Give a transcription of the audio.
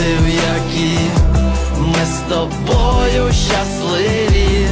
Помітив, які ми з тобою щасливі.